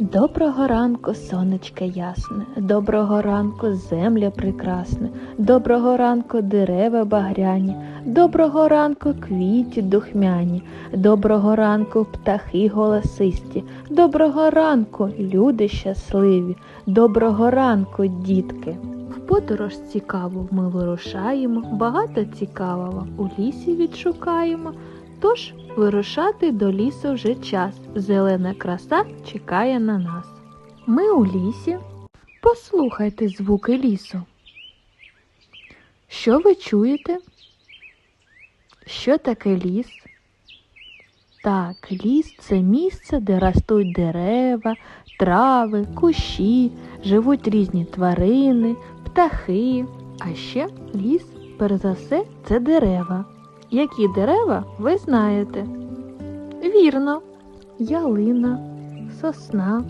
Доброго ранку, сонечке ясне, доброго ранку, земля прекрасна, доброго ранку, дерева багряні, доброго ранку, квіті духмяні, доброго ранку, птахи голосисті, доброго ранку, люди щасливі, доброго ранку, дітки. В подорож цікаву ми вирушаємо, багато цікавого у лісі відшукаємо. Тож вирушати до лісу вже час. Зелена краса чекає на нас. Ми у лісі. Послухайте звуки лісу. Що ви чуєте? Що таке ліс? Так, ліс це місце, де ростуть дерева, трави, кущі, живуть різні тварини, птахи. А ще ліс, перш за все, це дерева. Які дерева ви знаєте? Вірно, ялина, сосна,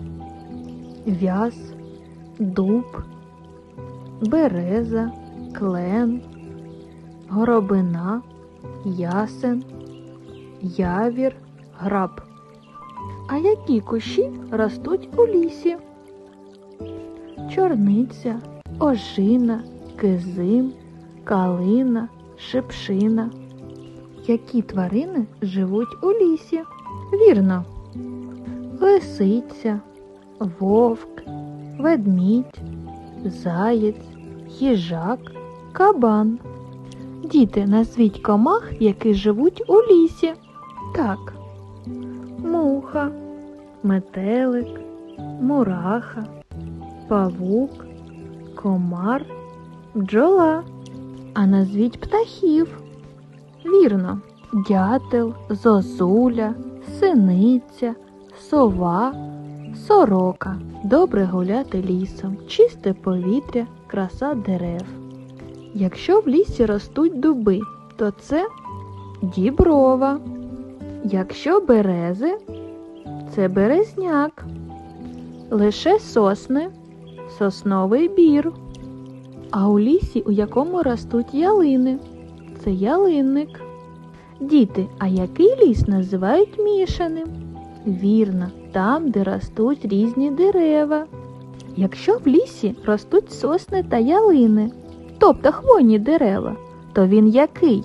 в'яз, дуб, береза, клен, горобина, ясен, явір, граб. А які кущі ростуть у лісі? Чорниця, ожина, кизим, калина, шипшина. Які тварини живуть у лісі? Вірно. Лисиця, вовк, ведмідь, заєць, їжак, кабан. Діти, назвіть комах, які живуть у лісі. Так. Муха, метелик, мураха, павук, комар, бджола. А назвіть птахів. Вірно, дятел, зозуля, синиця, сова, сорока. Добре гуляти лісом, чисте повітря, краса дерев. Якщо в лісі ростуть дуби, то це діброва. Якщо берези, це березняк. Лише сосни, сосновий бір. А у лісі, у якому ростуть ялини це ялинник. Діти, а який ліс називають мішаним? Вірно, там, де ростуть різні дерева. Якщо в лісі ростуть сосни та ялини, тобто хвойні дерева, то він який?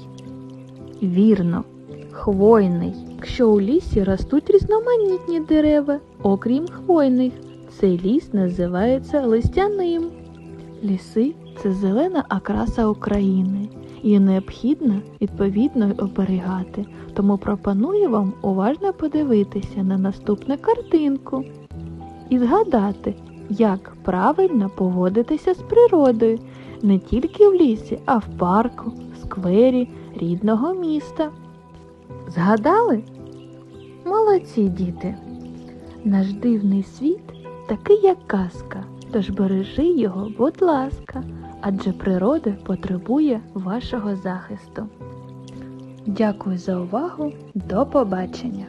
Вірно, хвойний. Якщо у лісі ростуть різноманітні дерева, окрім хвойних, цей ліс називається листяним. Ліси це зелена окраса України. Її необхідно відповідно оберігати, тому пропоную вам уважно подивитися на наступну картинку і згадати, як правильно поводитися з природою не тільки в лісі, а в парку, сквері рідного міста. Згадали? Молодці діти! Наш дивний світ такий, як казка, тож бережи його, будь ласка адже природа потребує вашого захисту. Дякую за увагу. До побачення!